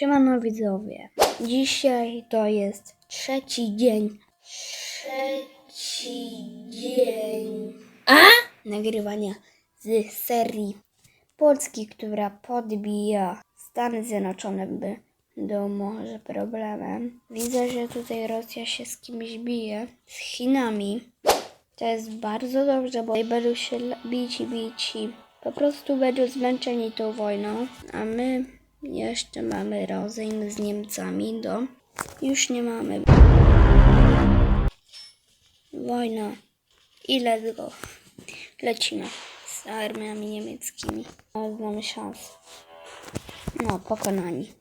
Siemano widzowie. Dzisiaj to jest trzeci dzień. Trzeci dzień. A? Nagrywania z serii Polski, która podbija Stany Zjednoczone by do może problemem. Widzę, że tutaj Rosja się z kimś bije. Z Chinami. To jest bardzo dobrze, bo będą się bić i bić i po prostu będą zmęczeni tą wojną, a my jeszcze mamy rozejm z Niemcami do... Już nie mamy. Wojna. I let's go. Lecimy z armiami niemieckimi. Ale mamy szansę. No, pokonani.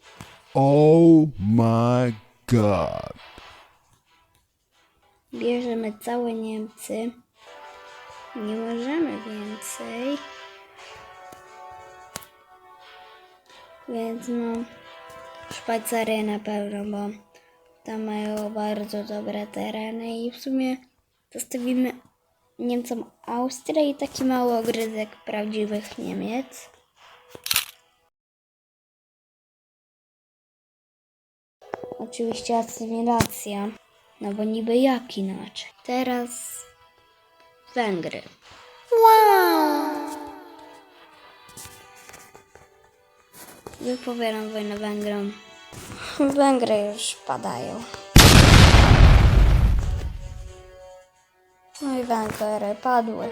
Oh my god. Bierzemy całe Niemcy. Nie możemy więcej. Więc no, Szwajcarię na pewno, bo tam mają bardzo dobre tereny i w sumie zostawimy Niemcom Austrię i taki mały ogryzek prawdziwych Niemiec. Oczywiście asymilacja. No bo niby jak inaczej. Teraz Węgry. Wow! Wypowiadam wojnę Węgrom. Węgry już padają. No i Węgry padły.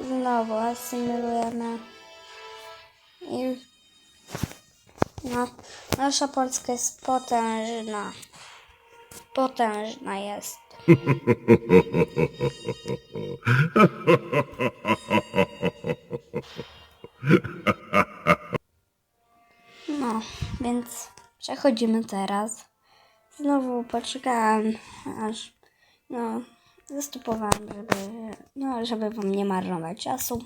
Znowu asymilujemy. I no, nasza Polska jest potężna. Potężna jest. No, więc przechodzimy teraz. Znowu poczekałem, aż no, zastopowałem, żeby, no, żeby wam nie marnować czasu.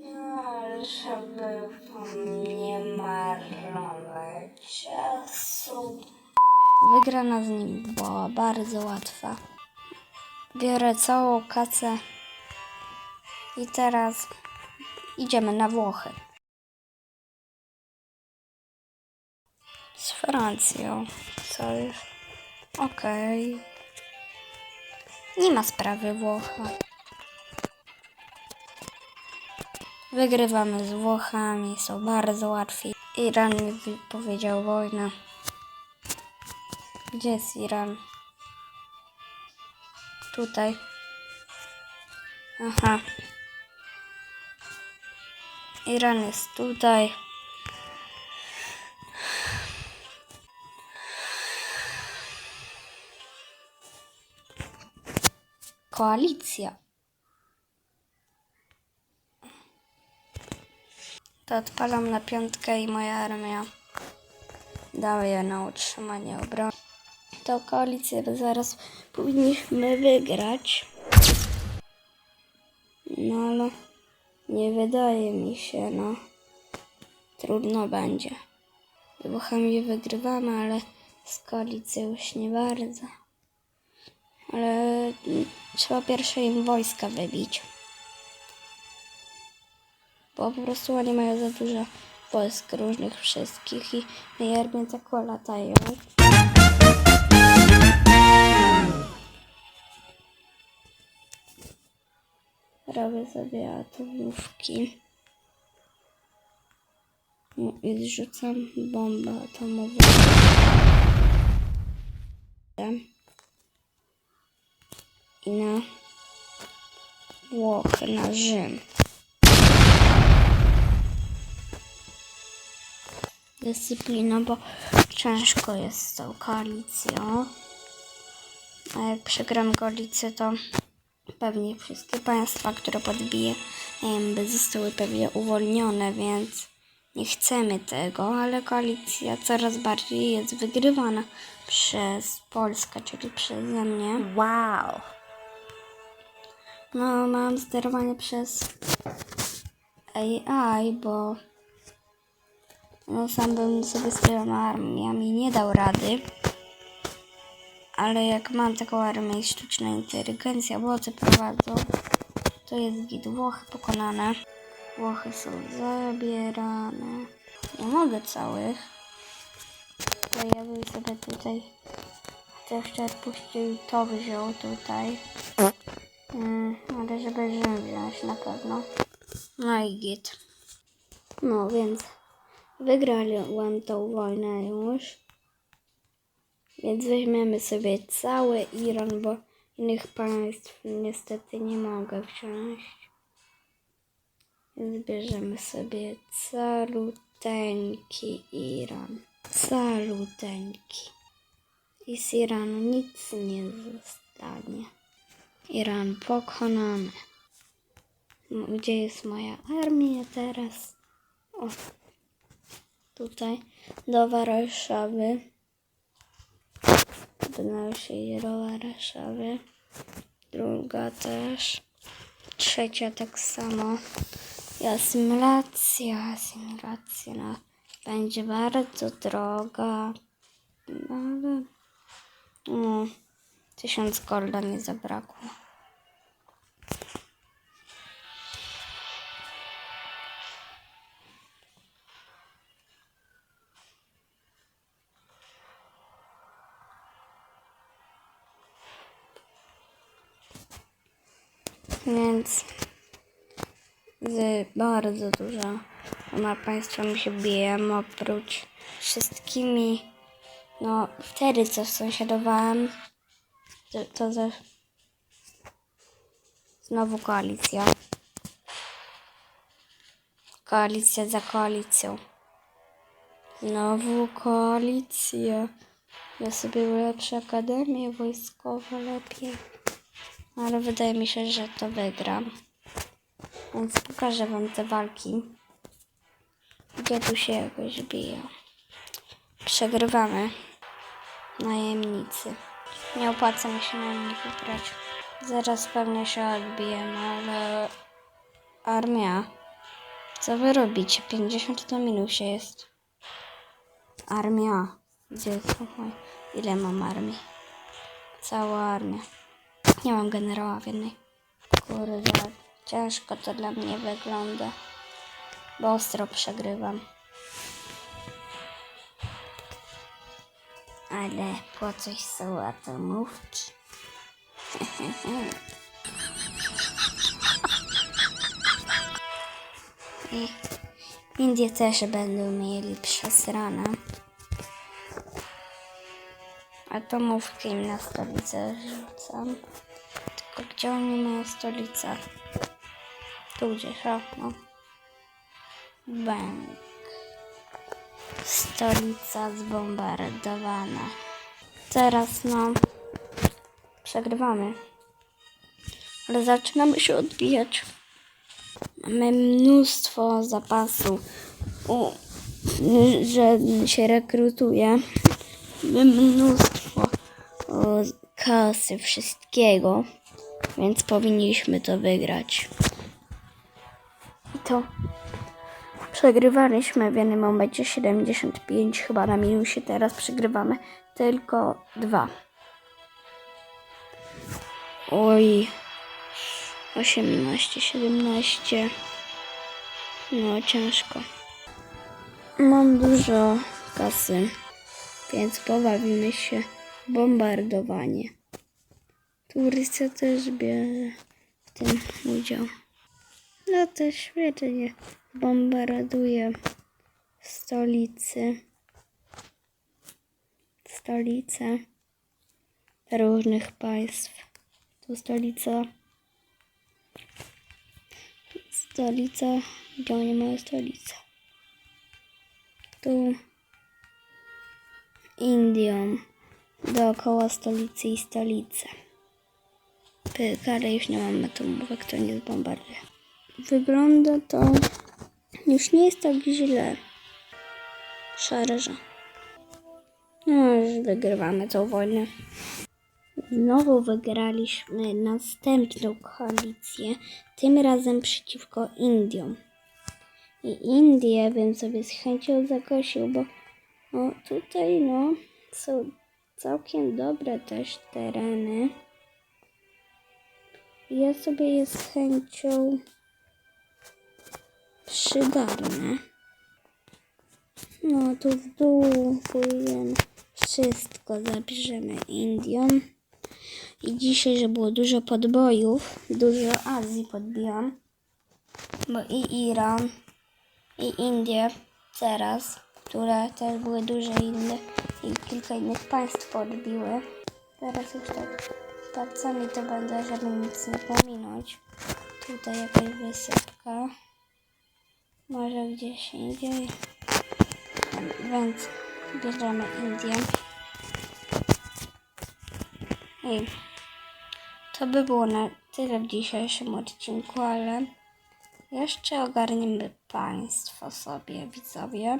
No, żeby wam nie marnować czasu. Wygrana z nim była bardzo łatwa. Biorę całą kacę i teraz idziemy na Włochy. Z Francją. Co już? Okej. Nie ma sprawy Włocha. Wygrywamy z Włochami, są bardzo łatwi. Iran mi wypowiedział wojnę. Gdzie jest Iran? Tutaj. Aha. Iran jest tutaj. Koalicja. To odpalam na piątkę i moja armia daje na utrzymanie obrony. To koalicję zaraz powinniśmy wygrać. No ale nie wydaje mi się, no. Trudno będzie. Włochami wygrywamy, ale z koalicją już nie bardzo. Ale mm, trzeba pierwsze im wojska wybić. Bo po prostu oni mają za dużo wojsk różnych wszystkich i armie tak latają. Robię sobie atomówki. No i zrzucam bombę atomową. I na Włochy, na Rzym. Dyscyplina, bo ciężko jest z tą koalicją. A jak przegram koalicję, to pewnie wszystkie państwa, które wiem, by zostały pewnie uwolnione, więc nie chcemy tego, ale koalicja coraz bardziej jest wygrywana przez Polskę, czyli przeze mnie. Wow. No, mam sterowanie przez AI, bo no, sam bym sobie z tyloma armiami nie dał rady. Ale jak mam taką armię i sztuczna inteligencja, boty prowadzą, to jest git Włochy pokonane. Włochy są zabierane. Nie mogę całych. To ja bym sobie tutaj to jeszcze puścił to wziął tutaj. Mm, ale żeby Rzym wziąć na pewno. No i git. No więc wygrałem tą wojnę już. Więc weźmiemy sobie cały Iran, bo innych państw niestety nie mogę wziąć. Więc bierzemy sobie caluteńki Iran. Caluteńki. I z Iranu nic nie zostanie. Iran pokonany. Gdzie jest moja armia teraz? O, tutaj do Warszawy. Donosi do Warszawy. Druga też. Trzecia tak samo. I asymilacja, asymilacja no, będzie bardzo droga. No, ale no, tysiąc golda mi zabrakło. Więc bardzo dużo ma państwami się biję, oprócz wszystkimi, no wtedy co sąsiadowałem, to, to ze, znowu koalicja. Koalicja za koalicją. Znowu koalicja. Ja sobie ulepszę akademię wojskową lepiej. Ale wydaje mi się, że to wygram. Więc pokażę wam te walki. Gdzie tu się jakoś biją. Przegrywamy. Najemnicy. Nie opłaca mi się na nich wybrać. Zaraz pewnie się odbijemy, ale... Armia. Co wy robicie? 50 to minusie jest. Armia. Gdzie jest? Ile mam armii? Cała armia. Nie mam generała w jednej. Kurde, ciężko to dla mnie wygląda. Bo ostro przegrywam. Ale po coś są atomówki. I Indie też będą mieli przesrane. Atomówki im na stolicę rzucam. Gdzie oni mają stolicę? Tu gdzieś, o, no. Bank. Stolica zbombardowana. Teraz no. Przegrywamy. Ale zaczynamy się odbijać. Mamy mnóstwo zapasu. U, że się rekrutuje. Mamy mnóstwo o, kasy, wszystkiego. Więc powinniśmy to wygrać. I to przegrywaliśmy w jednym momencie 75 chyba na minusie. Teraz przegrywamy tylko dwa. Oj. 18, 17. No ciężko. Mam dużo kasy, więc pobawimy się bombardowanie. Turysta też bierze w tym udział. No to świetnie. Bombarduje stolicy. Stolice różnych państw. Tu stolica. Stolica. Gdzie oni mają stolicę? Tu Indią. Dookoła stolicy i stolice. Ale już nie mam atomówek, to nie zbombarduje. Wygląda to... Już nie jest tak źle. Szarża. No, już wygrywamy tą wojnę. Znowu wygraliśmy następną koalicję, tym razem przeciwko Indiom. I Indie bym sobie z chęcią zakosił, bo o, tutaj no są całkiem dobre też tereny. Ja sobie je z chęcią przydatne. No tu w dół pójdziemy. Wszystko zabierzemy Indiom. I dzisiaj, że było dużo podbojów, dużo Azji podbiłam. Bo i Iran, i Indie teraz, które też były duże inne i kilka innych państw podbiły. Teraz już tak palcami to będę, żeby nic nie pominąć. Tutaj jakaś wysypka. Może gdzieś indziej. Więc bierzemy Indię. I to by było na tyle w dzisiejszym odcinku, ale jeszcze ogarniemy Państwo sobie, widzowie.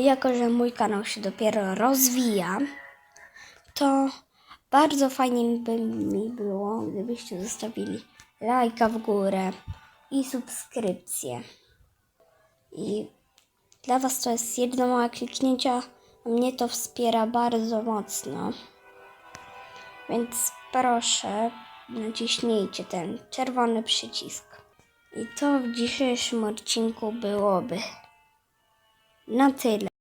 Jako, że mój kanał się dopiero rozwija, to bardzo fajnie by mi było, gdybyście zostawili lajka w górę i subskrypcję. I dla Was to jest jedno małe kliknięcie, a mnie to wspiera bardzo mocno. Więc proszę, naciśnijcie ten czerwony przycisk. I to w dzisiejszym odcinku byłoby እናንተ የለም።